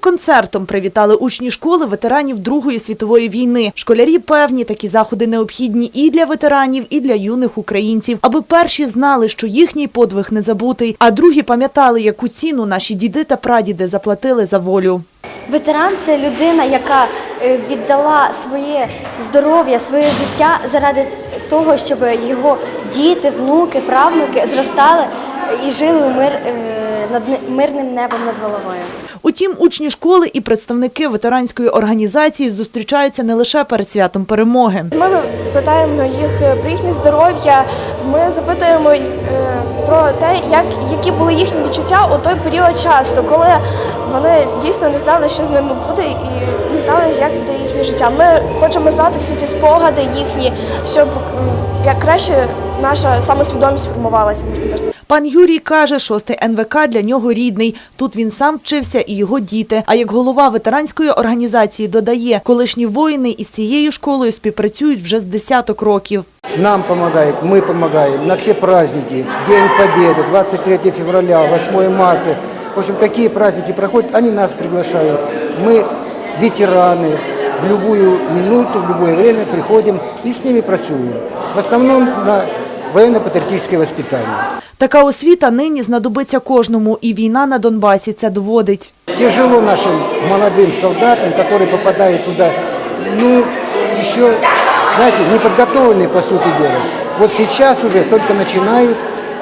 Концертом привітали учні школи ветеранів Другої світової війни. Школярі певні, такі заходи необхідні і для ветеранів, і для юних українців, аби перші знали, що їхній подвиг не забутий, а другі пам'ятали, яку ціну наші діди та прадіди заплатили за волю. Ветеран це людина, яка е, віддала своє здоров'я, своє життя заради того, щоб його діти, внуки, правнуки зростали і жили у мир е, над мирним небом над головою. Утім, учні школи і представники ветеранської організації зустрічаються не лише перед святом перемоги. Ми питаємо їх е, про їхнє здоров'я. Ми запитуємо е, про те, як які були їхні відчуття у той період часу, коли вони дійсно не знали, що з ними буде, і не знали, як буде їхнє життя. Ми хочемо знати всі ці спогади їхні, щоб як краще наша самосвідомість формувалася. Можна так. Пан Юрій каже, шостий НВК для нього рідний. Тут він сам вчився і його діти. А як голова ветеранської організації додає, колишні воїни із цією школою співпрацюють вже з десяток років. Нам помогает, мы помогаем на все праздники. День Победы, 23 февраля, 8 марта. В общем, какие праздники проходят, они нас приглашают. Мы ветераны, в любую минуту, в любое время приходим и с ними працюем. В основном на военно-патриотическое воспитание. Така освіта нині знадобиться кожному, і війна на Донбасі це доводить. Тяжело нашим молодым солдатам, которые попадают туда, ну, еще, знаете, неподготовленные, по сути дела. Вот сейчас уже только начинают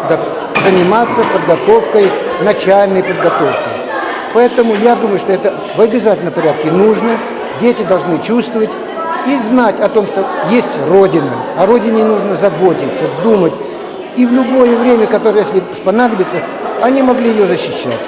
да, заниматься подготовкой, начальной подготовкой. Поэтому я думаю, что это в обязательном порядке нужно. Дети должны чувствовать и знать о том, что есть Родина. О Родине нужно заботиться, думать. И в любое время, которое, если понадобится, они могли ее защищать.